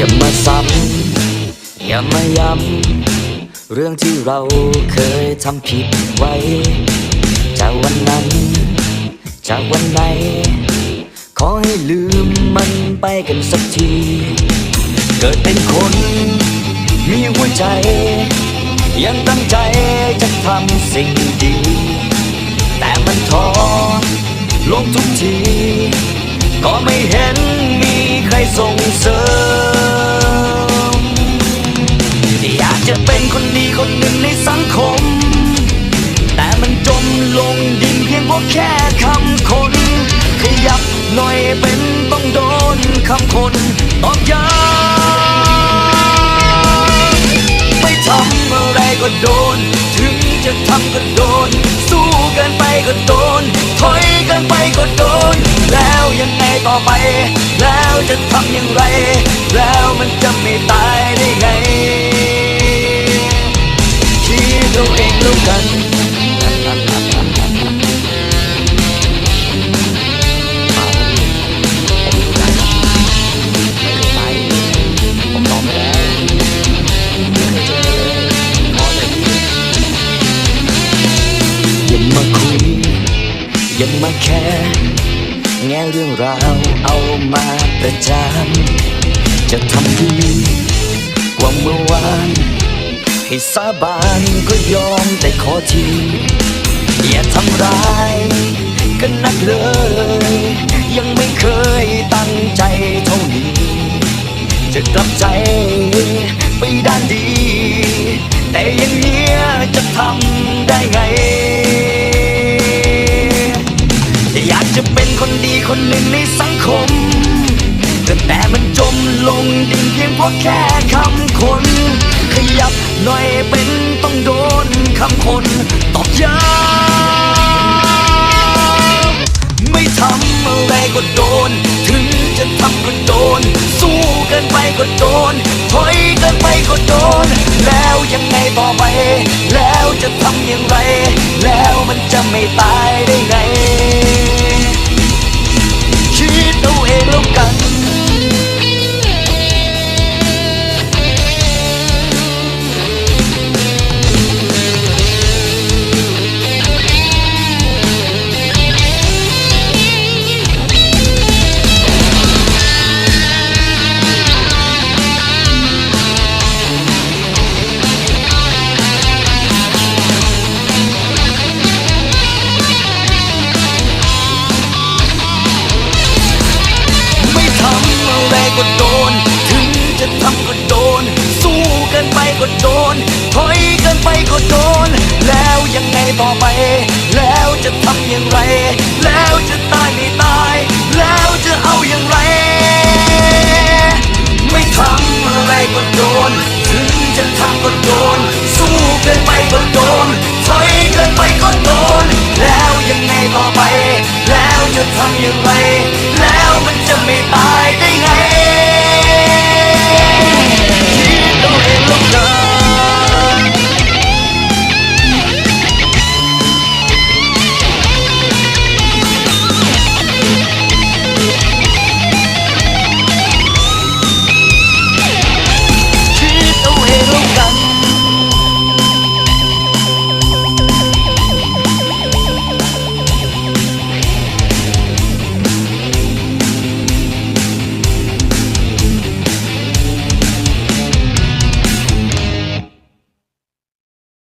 อย่ามาซ้ำอย้ำเรื่องที่เราเคยทำผิดไว้จากวันนั้น จากวันไหน ขอให้ลืมมันไปกันสักที เกิดเป็นคน มีหัวใจ ยังตั้งใจจะทำสิ่งดี แต่มันท้อลงทุกที ก็ไม่เห็นมี ลงดินเพียงเพราะแค่คำคน ขยับหน่อยเป็นต้องโดนคำคนตอกย้ำไม่ทำอะไรก็โดน ถึงจะทำก็โดน สู้กินไปก็โดน ถอยกินไปก็โดน แล้วยังไงต่อไป แล้วจะทำอย่างไร แล้วมันจะไม่ตายได้ไงคิดเอาเองแล้วกัน แค่แง่เรื่องราวเอามาประจานจะทำดีกว่าเมื่อวาน ให้สาบานก็ยอมแต่ขอที อย่าทำร้ายกันนักเลย ยังไม่เคยตั้งใจท แค่คำคน ขยับหน่อยเป็นต้องโดนคำคนตอกย้ำไม่ทำอะไรก็โดน ถึงจะทำก็โดน สู้กินไปก็โดน ถอยกินไปก็โดน แล้วยังไงต่อไป แล้วจะทำอย่างไร แล้วมันจะไม่ตายได้ไง ถึงจะทำก็โดน สู้เกินไปก็โดน ถอยเกินไปก็โดน แล้วยังไงต่อไป แล้วจะทำอย่างไร แล้ว